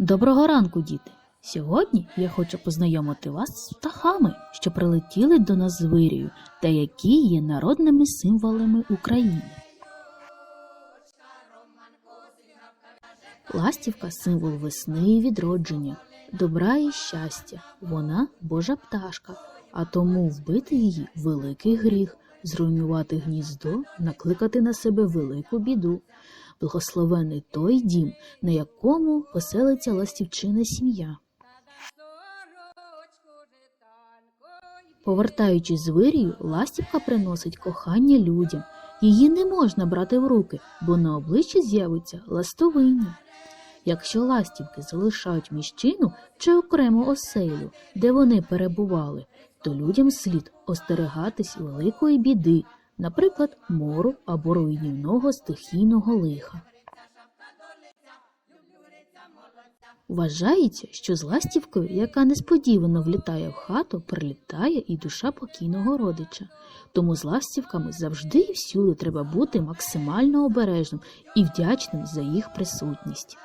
Доброго ранку, діти! Сьогодні я хочу познайомити вас з птахами, що прилетіли до нас з вирію та які є народними символами України. Ластівка символ весни і відродження, добра і щастя. Вона Божа пташка, а тому вбити її великий гріх, зруйнувати гніздо, накликати на себе велику біду. Благословений той дім, на якому поселиться ластівчина сім'я. Повертаючись з вирію, ластівка приносить кохання людям. Її не можна брати в руки, бо на обличчі з'явиться ластовиння. Якщо ластівки залишають міщину чи окрему оселю, де вони перебували, то людям слід остерегатись великої біди, наприклад, мору або руйнівного стихійного лиха. Вважається, що з ластівкою, яка несподівано влітає в хату, прилітає і душа покійного родича. Тому з ластівками завжди і всюди треба бути максимально обережним і вдячним за їх присутність.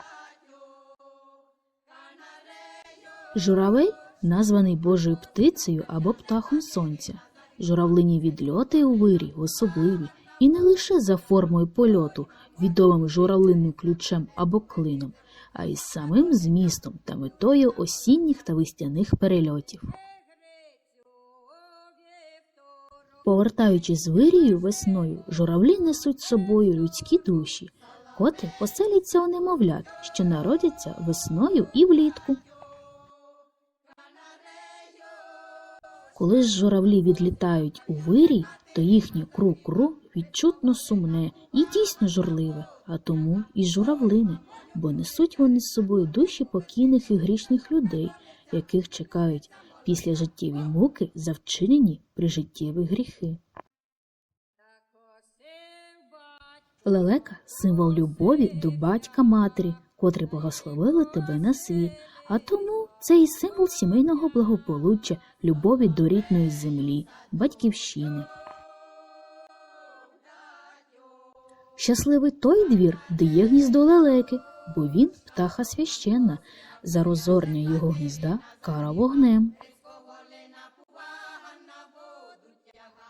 Журавель названий Божою птицею або птахом сонця. Журавлині відльоти у вирі особливі і не лише за формою польоту, відомим журавлинним ключем або клином, а й самим змістом та метою осінніх та весняних перельотів. Повертаючись з вирію весною, журавлі несуть собою людські душі, котрі поселяться у немовлят, що народяться весною і влітку. Коли ж журавлі відлітають у вирій, то їхнє кру-кру відчутно сумне і дійсно журливе, а тому і журавлини, бо несуть вони з собою душі покійних і грішних людей, яких чекають після життєві муки за вчинені прижиттєві гріхи. Лелека символ любові до батька матері, котрі благословили тебе на світ, а тому це і символ сімейного благополуччя, любові до рідної землі, батьківщини. Щасливий той двір, де є гніздо лелеки, бо він птаха священна, за розорня його гнізда кара вогнем.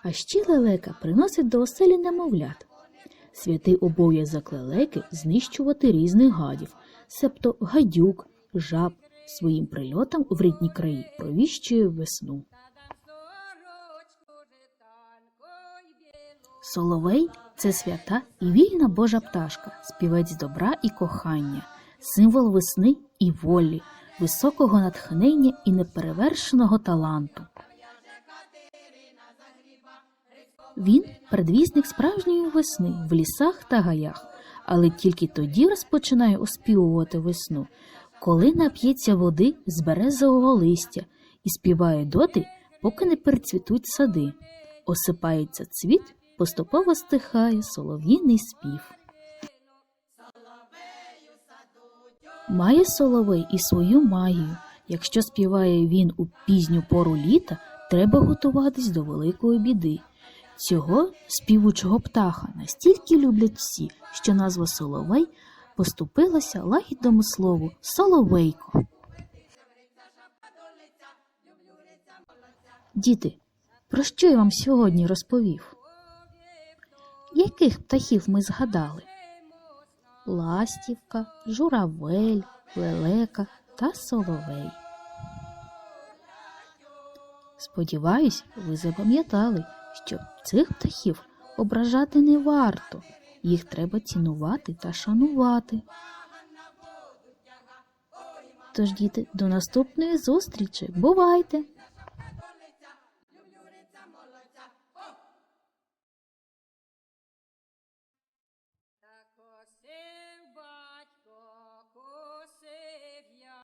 А ще лелека приносить до оселі немовлят. Святий обов'язок лелеки знищувати різних гадів, себто гадюк, жаб, своїм прильотом в рідні краї провіщує весну. Соловей це свята і вільна Божа пташка, співець добра і кохання, символ весни і волі, високого натхнення і неперевершеного таланту. Він предвісник справжньої весни в лісах та гаях, але тільки тоді розпочинає оспівувати весну, коли нап'ється води з березового листя і співає доти, поки не перецвітуть сади. Осипається цвіт, поступово стихає солов'їний спів. Має соловей і свою магію. Якщо співає він у пізню пору літа, треба готуватись до великої біди. Цього співучого птаха настільки люблять всі, що назва Соловей поступилася лагідному слову Соловейко. Діти, про що я вам сьогодні розповів? Яких птахів ми згадали? Ластівка, журавель, лелека та соловей. Сподіваюсь, ви запам'ятали, що цих птахів ображати не варто, їх треба цінувати та шанувати. Тож, діти, до наступної зустрічі. Бувайте!